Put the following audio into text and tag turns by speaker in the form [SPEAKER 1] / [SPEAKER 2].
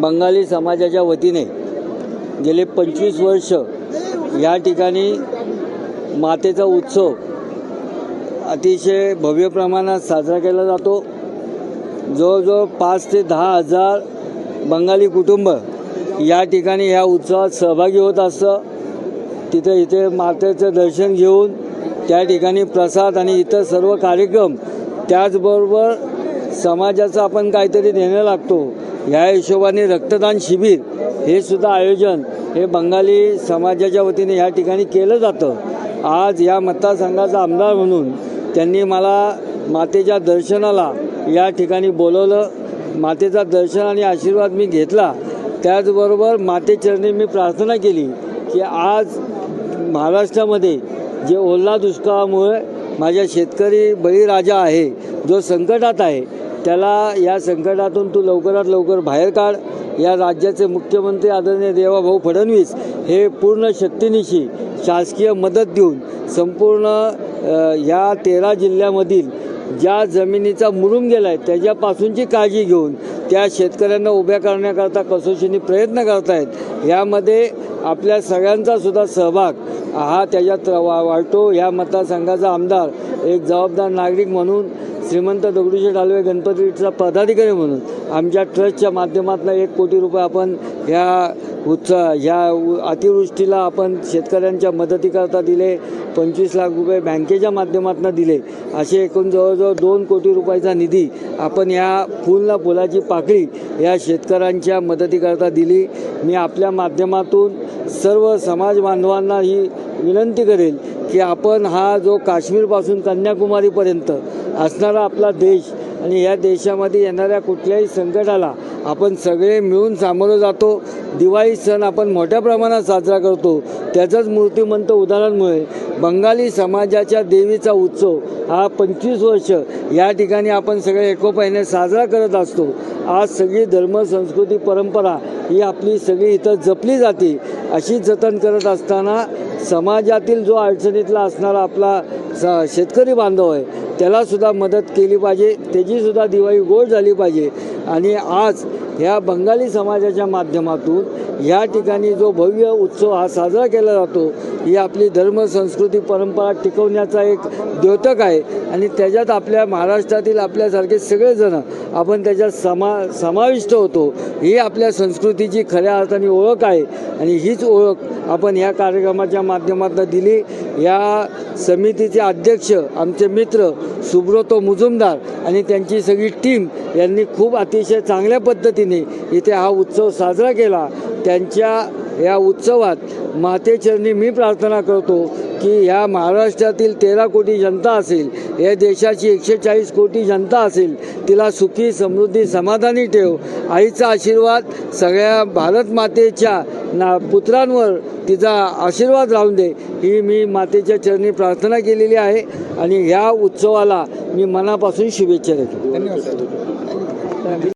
[SPEAKER 1] बंगाली समाजाच्या वतीने गेले पंचवीस वर्ष या ठिकाणी मातेचा उत्सव अतिशय भव्य प्रमाणात साजरा केला जातो. जवळजवळ पाच ते दहा हजार बंगाली कुटुंब या ठिकाणी ह्या उत्सवात सहभागी होत असतं. तिथे इथे मातेचं दर्शन घेऊन त्या ठिकाणी प्रसाद आणि इतर सर्व कार्यक्रम त्याचबरोबर समाजाचं आपण काहीतरी देणं लागतो. ह्या हिशोबाने रक्तदान शिबिर हे सुद्धा आयोजन हे बंगाली समाजाच्या वतीने ह्या ठिकाणी केलं जातं. आज या मतदारसंघाचा आमदार म्हणून त्यांनी मला मातेच्या दर्शनाला या ठिकाणी बोलवलं. मातेचा दर्शन आणि आशीर्वाद मी घेतला. त्याचबरोबर मातेचरणी मी प्रार्थना केली की आज महाराष्ट्रामध्ये जे ओला दुष्काळामुळे माझ्या शेतकरी बळीराजा आहे जो संकटात आहे त्याला या संकटातून तू लवकरात लवकर बाहेर काढ. या राज्याचे मुख्यमंत्री आदरणीय देवाभाऊ फडणवीस हे पूर्ण शक्तीनिशी शासकीय मदत देऊन संपूर्ण ह्या तेरा जिल्ह्यामधील ज्या जमिनीचा मुरुम गेला आहे त्याच्यापासूनची काळजी घेऊन त्या शेतकऱ्यांना उभ्या करण्याकरता कसोशीने प्रयत्न करतायत. यामध्ये आपल्या सगळ्यांचा सुद्धा सहभाग हा त्याच्यात वा वाढतो या मतदारसंघाचा आमदार एक जबाबदार नागरिक म्हणून श्रीमंत दगडूशेठ हलवे गणपतीचा पदाधिकारी म्हणून आमच्या ट्रस्टच्या माध्यमातून एक कोटी रुपये आपण ह्या उत्सव ह्या अतिवृष्टीला आपण शेतकऱ्यांच्या मदतीकरता दिले पंचवीस लाख रुपये बँकेच्या माध्यमातून दिले असे एकूण जवळजवळ दोन कोटी रुपयाचा निधी आपण या फुलना फुलाची पाकळी या शेतकऱ्यांच्या मदतीकरता दिली. मी आपल्या माध्यमातून सर्व समाज बांधवांना ही विनंती करेल की आपण हा जो काश्मीरपासून कन्याकुमारीपर्यंत असणारा आपला देश आणि या देशामध्ये येणाऱ्या कुठल्याही संकटाला आपण सगळे मिळून सामोरं जातो. दिवाळी सण आपण मोठ्या प्रमाणात साजरा करतो. त्याचंच मूर्तिमंत उदाहरणमुळे बंगाली समाजाच्या देवीचा उत्सव हा पंचवीस वर्ष या ठिकाणी आपण सगळे एकोपाईने साजरा करत असतो. आज सगळी धर्म संस्कृती परंपरा ही आपली सगळी इथं जपली जाते. अशी जतन करत असताना समाजातील जो अडचणीतला असणारा आपला स शेतकरी बांधव आहे त्यालासुद्धा मदत केली पाहिजे त्याचीसुद्धा दिवाळी गोड झाली पाहिजे. आणि आज ह्या बंगाली समाजाच्या माध्यमातून या ठिकाणी जो भव्य उत्सव हा साजरा केला जातो ही आपली धर्म संस्कृती परंपरा टिकवण्याचा एक द्योतक आहे. आणि त्याच्यात आपल्या महाराष्ट्रातील आपल्यासारखे सगळेजण आपण त्याच्यात समा समाविष्ट होतो. ही आपल्या संस्कृतीची खऱ्या अर्थाने ओळख आहे. आणि हीच ओळख आपण या कार्यक्रमाच्या माध्यमातून दिली. या समितीचे अध्यक्ष आमचे मित्र सुब्रतो मुजुमदार आणि त्यांची सगळी टीम यांनी खूप अतिशय चांगल्या पद्धतीने इथे हा उत्सव साजरा केला. त्यांच्या या उत्सवात मातेचरणी मी प्रार्थना करतो की ह्या महाराष्ट्रातील तेरा कोटी जनता असेल या देशाची एकशे चाळीस कोटी जनता असेल तिला सुखी समृद्धी समाधानी ठेव. आईचा आशीर्वाद सगळ्या भारत मातेच्या ना पुत्रांवर तिचा आशीर्वाद राहून दे. ही मी मातेच्या चरणी प्रार्थना केलेली आहे आणि ह्या उत्सवाला मी मनापासून शुभेच्छा देतो.
[SPEAKER 2] धन्यवाद